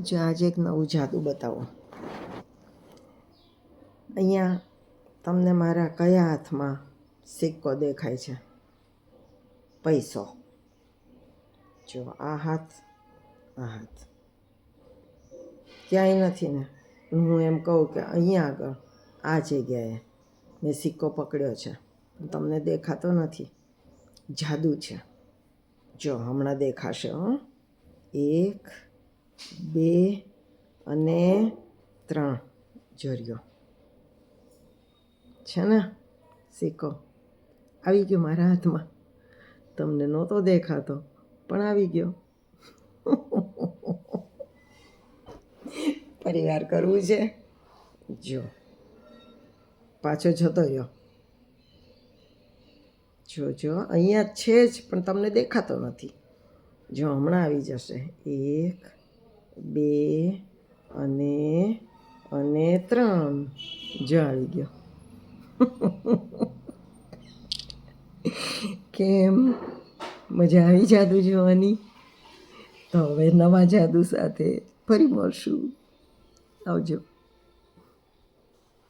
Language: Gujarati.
જો આજે એક નવું જાદુ બતાવો. અહીંયા તમને મારા કયા હાથમાં સિક્કો દેખાય છે? પૈસો. જો, આ હાથ આ હાથ. ક્યાંય નથી ને. હું એમ કહું કે અહીંયા આગળ, આ જગ્યાએ મેં સિક્કો પકડ્યો છે. તમને દેખાતો નથી. જાદુ છે. જો, હમણાં દેખાશે, હં. એક બે અને ત્રણ જર્યો છે ને? સિક્કો. આવી ગયો મારા હાથમાં. તમને નહોતો દેખાતો, પણ આવી ગયો. પરિવાર કરવું છે? જો. પાછો જતો રહ્યો. જો જો, અહીંયા છે જ, પણ તમને દેખાતો નથી. જો, હમણાં આવી જશે. એક જો આવી ગયો. કેમ? મજા આવી જાદુ જોવાની? તો હવે નવા જાદુ સાથે ફરી મળશું. આવજો.